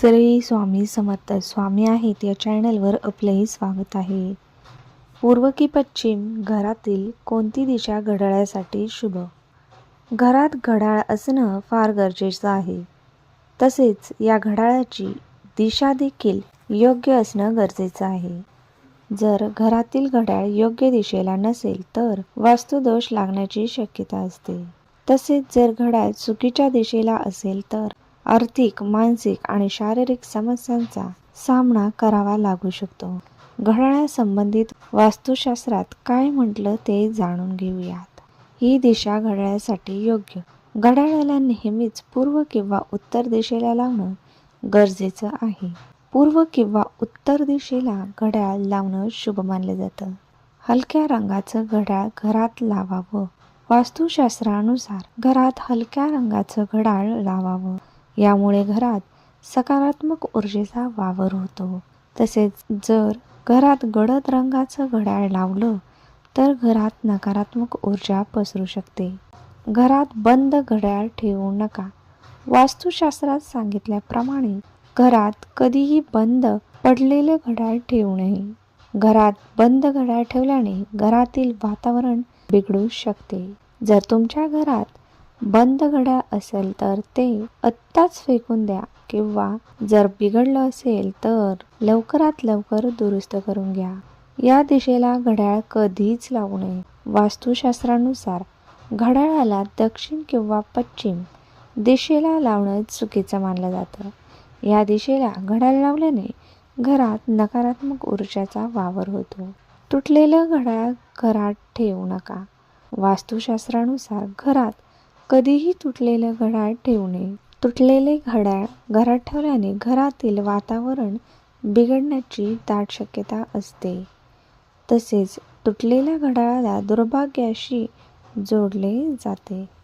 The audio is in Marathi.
श्री स्वामी समर्थ स्वामी आहेत या चॅनलवर आपलंही स्वागत आहे. पूर्व की पश्चिम घरातील कोणती दिशा घड्याळासाठी शुभ? घरात घड्याळ असणं फार गरजेचं आहे. तसेच या घड्याळाची दिशा देखील योग्य असणं गरजेचं आहे. जर घरातील घड्याळ योग्य दिशेला नसेल तर वास्तुदोष लागण्याची शक्यता असते. तसेच जर घड्याळ चुकीच्या दिशेला असेल तर आर्थिक मानसिक आणि शारीरिक समस्यांचा सामना करावा लागू शकतो. घड्याळासंबंधित वास्तुशास्त्रात काय म्हटलं ते जाणून घेऊयात. ही दिशा घड्याळासाठी योग्य. घड्याळाला नेहमीच पूर्व किंवा उत्तर दिशेला लावणं गरजेचं आहे. पूर्व किंवा उत्तर दिशेला घड्याळ लावणं शुभ मानलं जातं. हलक्या रंगाचं घड्याळ घरात लावावं. वास्तुशास्त्रानुसार घरात हलक्या रंगाचं घड्याळ लावावं. यामुळे घरात सकारात्मक ऊर्जेचा वावर होतो. तसेच जर घरात गडद रंगाचं घड्याळ लावलं तर घरात नकारात्मक ऊर्जा पसरू शकते. घरात बंद घड्याळ ठेवू नका. वास्तुशास्त्रात सांगितल्याप्रमाणे घरात कधीही बंद पडलेले घड्याळ ठेवू नये. घरात बंद घड्याळ ठेवल्याने घरातील वातावरण बिघडू शकते. जर तुमच्या घरात बंद घड्याळ असेल तर ते आत्ताच फेकून द्या. किंवा जर बिघडलं असेल तर लवकरात लवकर दुरुस्त करून घ्या. या दिशेला घड्याळ कधीच लावू नये. वास्तुशास्त्रानुसार घड्याळाला दक्षिण किंवा पश्चिम दिशेला लावणं चुकीचं मानलं जातं. या दिशेला घड्याळ लावल्याने घरात नकारात्मक ऊर्जाचा वावर होतो. तुटलेलं घड्याळ घरात ठेवू नका. वास्तुशास्त्रानुसार घरात कधीही तुटलेलं घड्याळ ठेवू नये तुटलेले घड्याळ घरात ठेवल्याने घरातील वातावरण बिघडण्याची दाट शक्यता असते. तसेच तुटलेल्या घड्याळाला दुर्भाग्याशी जोडले जाते.